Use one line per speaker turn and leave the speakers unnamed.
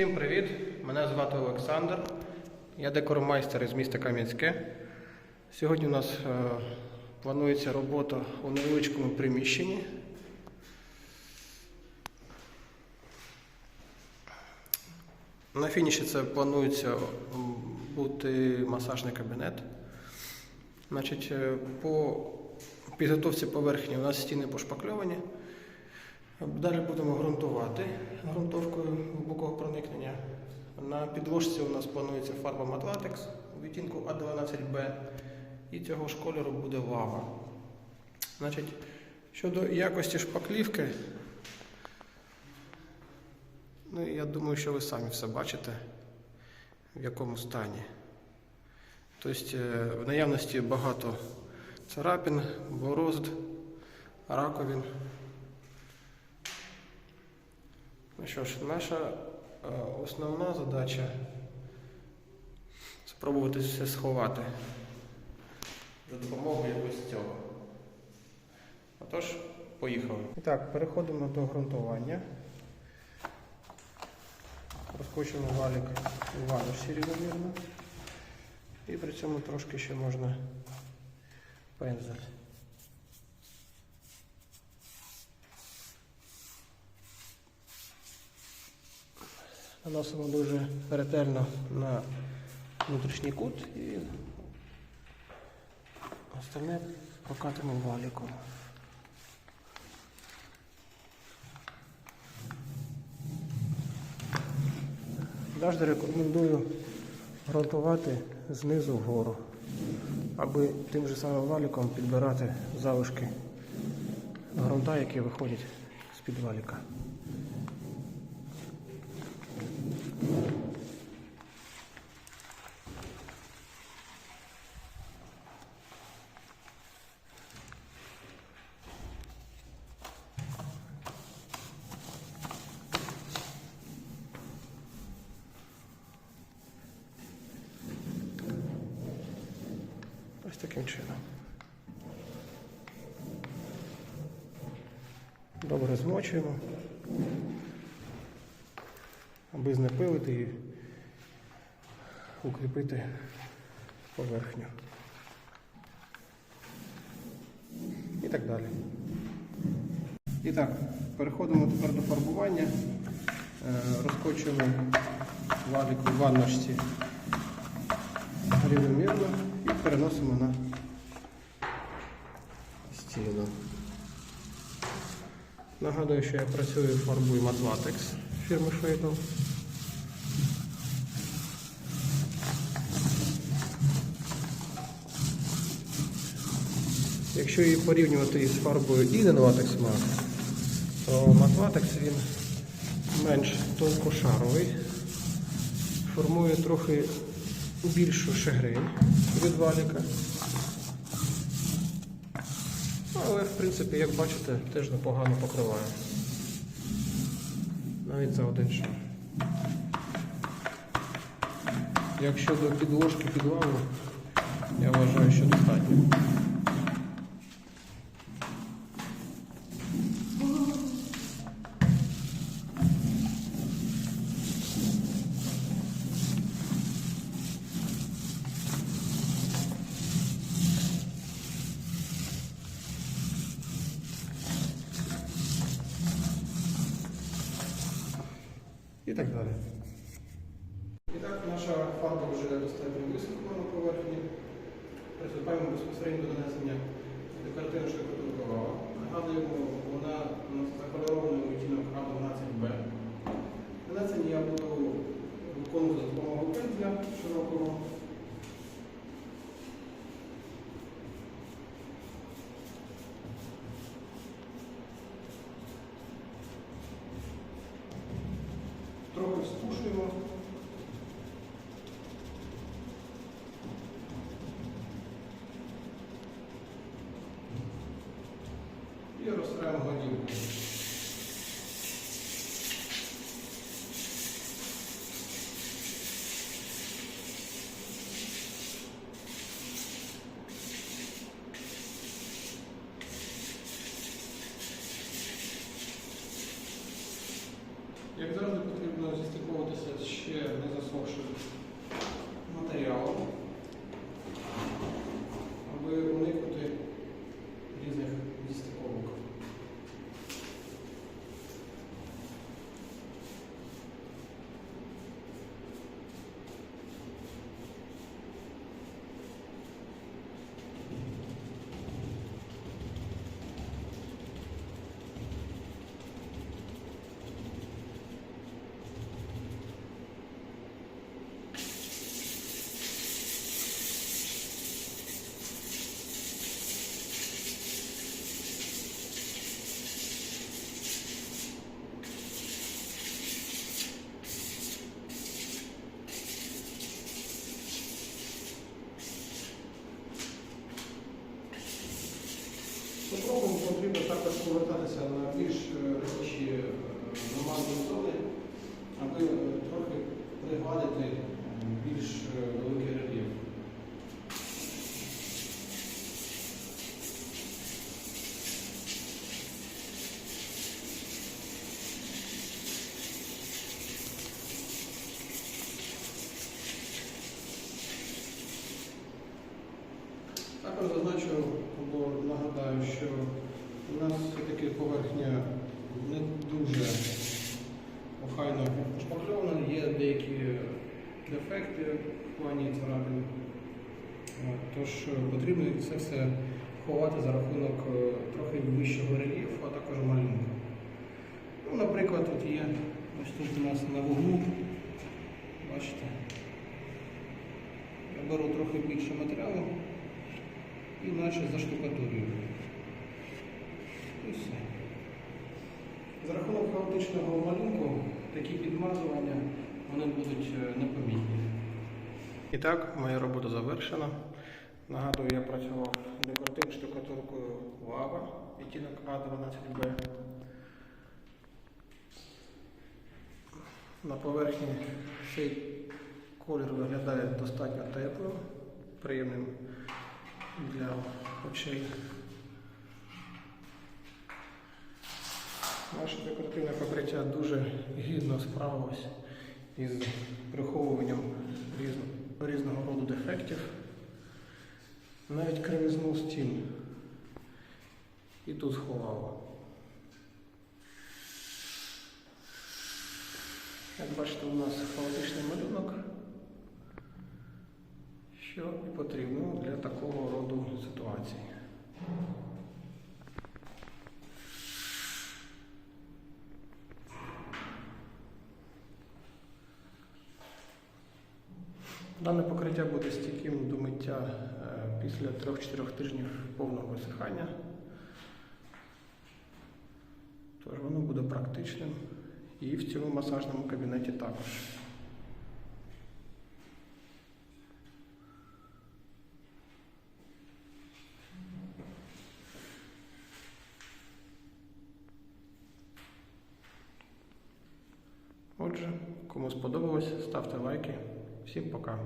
Всім привіт! Мене звати Олександр. Я декормайстер із міста Кам'янське. Сьогодні у нас е, планується робота у невеличкому приміщенні. На фініші це планується бути масажний кабінет. Значить, е, по підготовці поверхні у нас стіни пошпакльовані. Далі будемо ґрунтувати ґрунтовкою глибокого проникнення. На підложці у нас планується фарба Матлатекс у відтінку А12Б. І цього ж кольору буде лава. Значить, щодо якості шпаклівки, ну, я думаю, що ви самі все бачите, в якому стані. Тобто е, в наявності багато царапин, борозд, раковин. Ну що ж, наша е, основна задача спробувати все сховати за допомогою якось цього. Отож, поїхали. І так, переходимо до ґрунтування. Розкочуємо валік у ванушці рівномірно. І при цьому трошки ще можна пензель. Наносимо дуже ретельно на внутрішній кут і остальне прокатимо валіком. Завжди рекомендую ґрунтувати знизу вгору, аби тим же самим валіком підбирати залишки ґрунта, які виходять з-під валіка. Ось таким чином. Добре змочуємо, Аби знепилити і укріпити поверхню. І так далі. І так, переходимо тепер до фарбування. Е, Розкочуємо валік у ванночці рівномірно і переносимо на стіну. Нагадую, що я працюю фарбою Matlatex фірми Швейдл. Якщо її порівнювати із фарбою Latex Matte, то Matlatex він менш тонкошаровий, формує трохи більшу шагрень від валіка. Але, в принципі, як бачите, теж непогано покриває. Навіть за один шар. Якщо до підложки під лаву, я вважаю, що достатньо. І так далі. І так, наша фарба вже достатньо висохла на поверхні. Приступаємо безпосередньо до нанесення декоративної штукатурки. Нагадуємо, вона у нас закольорований відтінок А12Б. Нанесення я буду виконувати за допомогою пензля широкого. Трохи спушуємо. І розтираємо голівку. Зістиковуватися ще не засохшим матеріалом, потрібно також повертатися на більш речі робочі е, нормальні зони, аби е, трохи пригладити е, більш великі великий рельєф. Також зазначу або нагадаю, що у нас все-таки поверхня не дуже охайно пошпакльована, є деякі дефекти в плані царапин. Тож е, потрібно це все ховати за рахунок е, трохи вищого рельєфу, а також малюнку. Ну, наприклад, от є ось тут у нас на вуглу, бачите, я беру трохи більше матеріалу і наче заштукатурюю. І все. За хаотичного малюнку такі підмазування вони будуть е, непомітні. І так, моя робота завершена. Нагадую, я працював декоративною штукатуркою Лава, відтінок А12Б. На поверхні цей колір виглядає достатньо теплим, приємним для очей. Наше декоративне покриття дуже гідно справилось із приховуванням різно- різного роду дефектів. Навіть кривизну стін і тут сховало. Як бачите, у нас хаотичний малюнок, що і потрібно для такого роду ситуацій. Дане покриття буде стійким до миття е, після 3-4 тижнів повного висихання. Тож воно буде практичним і в цьому масажному кабінеті також. Отже, кому сподобалось, ставте лайки. Всім пока.